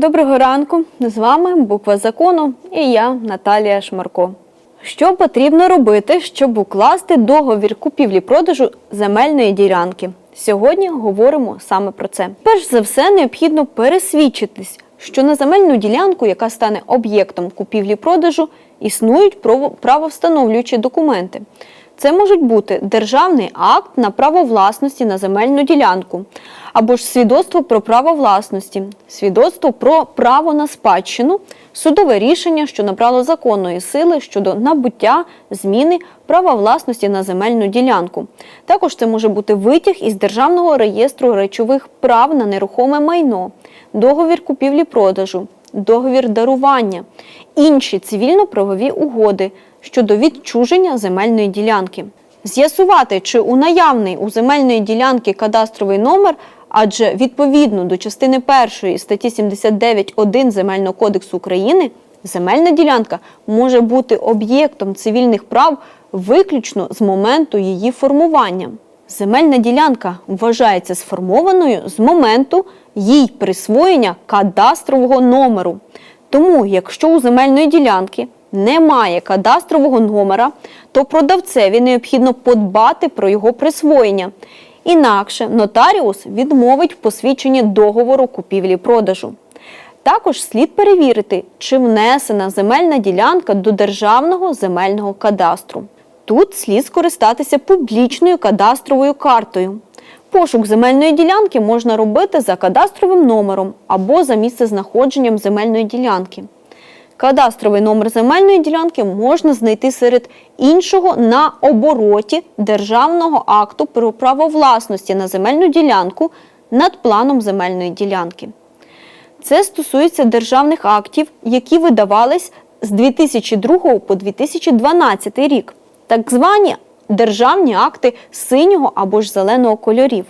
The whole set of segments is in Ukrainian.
Доброго ранку! З вами буква закону і я Наталія Шмарко. Що потрібно робити, щоб укласти договір купівлі-продажу земельної ділянки? Сьогодні говоримо саме про це. Перш за все, необхідно пересвідчитись, що на земельну ділянку, яка стане об'єктом купівлі-продажу, існують право- правовстановлюючі документи. Це можуть бути державний акт на право власності на земельну ділянку, або ж свідоцтво про право власності, свідоцтво про право на спадщину, судове рішення, що набрало законної сили щодо набуття зміни права власності на земельну ділянку. Також це може бути витяг із державного реєстру речових прав на нерухоме майно, договір купівлі-продажу, договір дарування, інші цивільно-правові угоди щодо відчуження земельної ділянки. З'ясувати, чи у наявний у земельної ділянки кадастровий номер, адже відповідно до частини 1 статті 79.1 Земельного кодексу України земельна ділянка може бути об'єктом цивільних прав виключно з моменту її формування. Земельна ділянка вважається сформованою з моменту їй присвоєння кадастрового номеру. Тому, якщо у земельної ділянки немає кадастрового номера, то продавцеві необхідно подбати про його присвоєння. Інакше нотаріус відмовить в посвідченні договору купівлі-продажу. Також слід перевірити, чи внесена земельна ділянка до державного земельного кадастру. Тут слід скористатися публічною кадастровою картою. Пошук земельної ділянки можна робити за кадастровим номером або за місцезнаходженням земельної ділянки. Кадастровий номер земельної ділянки можна знайти серед іншого на обороті державного акту про право власності на земельну ділянку над планом земельної ділянки. Це стосується державних актів, які видавались з 2002 по 2012 рік, так звані державні акти синього або ж зеленого кольорів.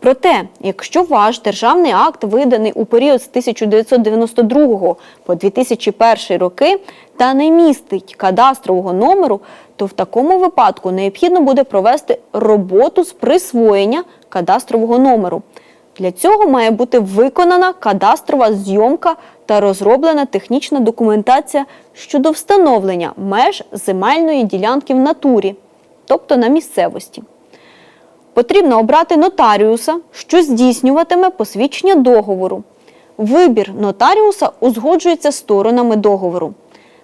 Проте, якщо ваш державний акт виданий у період з 1992 по 2001 роки та не містить кадастрового номеру, то в такому випадку необхідно буде провести роботу з присвоєння кадастрового номеру. Для цього має бути виконана кадастрова зйомка та розроблена технічна документація щодо встановлення меж земельної ділянки в натурі, тобто на місцевості. Потрібно обрати нотаріуса, що здійснюватиме посвідчення договору. Вибір нотаріуса узгоджується сторонами договору.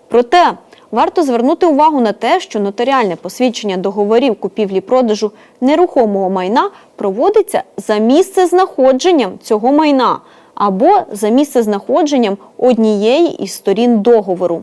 Проте варто звернути увагу на те, що нотаріальне посвідчення договорів купівлі-продажу нерухомого майна проводиться за місце знаходженням цього майна або за місце знаходженням однієї із сторін договору.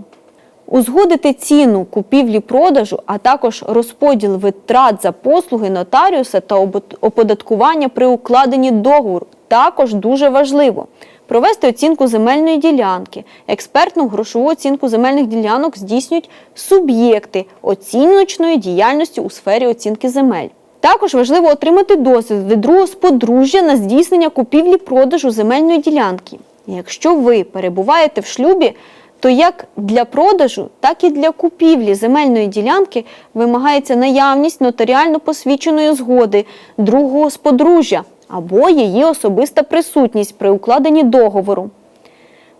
Узгодити ціну купівлі-продажу, а також розподіл витрат за послуги нотаріуса та оподаткування при укладенні договору також дуже важливо. Провести оцінку земельної ділянки. Експертну грошову оцінку земельних ділянок здійснюють суб'єкти оціночної діяльності у сфері оцінки земель. Також важливо отримати досвід від другого сподружжя на здійснення купівлі-продажу земельної ділянки. Якщо ви перебуваєте в шлюбі, то як для продажу, так і для купівлі земельної ділянки вимагається наявність нотаріально посвідченої згоди другого сподружжя або її особиста присутність при укладенні договору.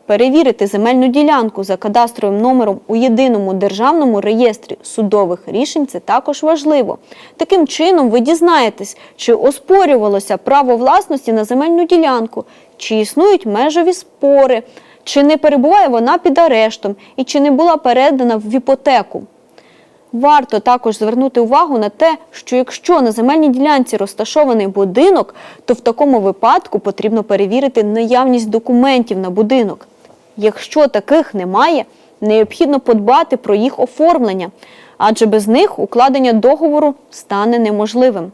Перевірити земельну ділянку за кадастровим номером у єдиному державному реєстрі судових рішень це також важливо. Таким чином, ви дізнаєтесь, чи оспорювалося право власності на земельну ділянку, чи існують межові спори, чи не перебуває вона під арештом і чи не була передана в іпотеку. Варто також звернути увагу на те, що якщо на земельній ділянці розташований будинок, то в такому випадку потрібно перевірити наявність документів на будинок. Якщо таких немає, необхідно подбати про їх оформлення, адже без них укладення договору стане неможливим.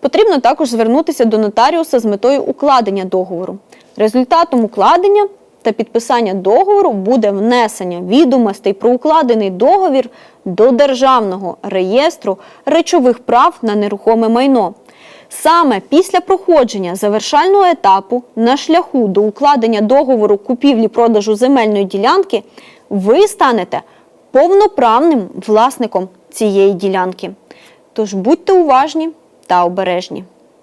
Потрібно також звернутися до нотаріуса з метою укладення договору. Результатом укладення та підписання договору буде внесення відомостей про укладений договір до Державного реєстру речових прав на нерухоме майно. Саме після проходження завершального етапу на шляху до укладення договору купівлі-продажу земельної ділянки ви станете повноправним власником цієї ділянки. Тож будьте уважні та обережні.